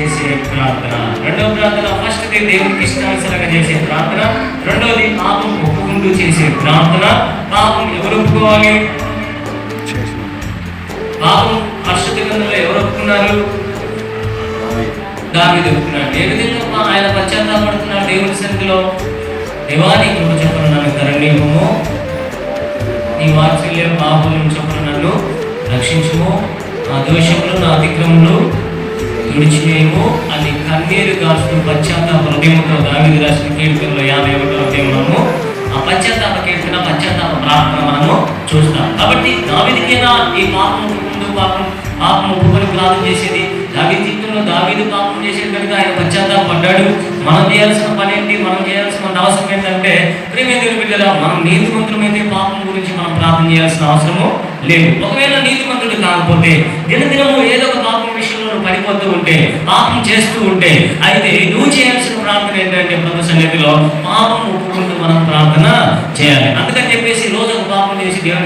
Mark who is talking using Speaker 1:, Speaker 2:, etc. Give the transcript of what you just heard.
Speaker 1: చేసే ప్రార్థన. రెండవ ప్రార్థన ఫస్ట్ది దేవునికి ఇష్టానుసారంగా చేసే ప్రార్థన. రెండవది పాపం ఒప్పుకుంటూ చేసే ప్రార్థన. పాపం ఎవరు ఒప్పుకోవాలి? పాపం పరిశుద్ధ గ్రంథంలో ఎవరు ఒప్పుకున్నారు? దావీదు ఒప్పుకున్నాడు. ఏ విధంగా మా ఆయన పశ్చాత్తాపడుతున్నాడు దేవుని సన్నిధిలో? దేవాని కృప చొప్పున నన్ను కరణీయము నీ వాత్సల్యం పాపం చొప్పున నన్ను రక్షించుము. నా దోషములు నా అతిక్రములు తుడిచివేయము అది కన్నీరు కాస్తూ పశ్చాత్తాప హృదయంతో దావీదు రాసిన కీర్తనలో యాభై ఒకటో అధ్యాయంలోను ఆ పశ్చాత్తాప కీర్తన పశ్చాత్తాప ప్రార్థన మనము చూస్తాం. కాబట్టి దావీదికైనా ఈ పాపం ముందు పాపం పాపం ఒప్పుకొని ప్రార్థన చేసేది? దావీదు జీవితంలో దావీదు పాపం చేసేది కనుక ఆయన పశ్చాత్తాప పడ్డాడు. మనం చేయాల్సిన పని ఏంటి? మనం చేయాల్సిన అవసరం ఏంటంటే ప్రేమేంద్రుడు బిడ్డల మనం నీతిమంతులమైతే పాపం గురించి మనం ప్రార్థన చేయాల్సిన అవసరము లేదు. ఒకవేళ నీతిమంతుడు కాకపోతే దినదినము ఏదో ఒక పాపం విషయంలో నువ్వు పడిపోతూ ఉంటే పాపం చేస్తూ ఉంటే అయితే నువ్వు చేయాల్సిన ప్రార్థన ఏంటంటే ప్రభు సన్నిధిలో పాపం ఒప్పుకుంటూ మనం ప్రార్థన చేయాలి. అందుకని చెప్పేసి రోజు ఒక పాపం చేసి దేవుని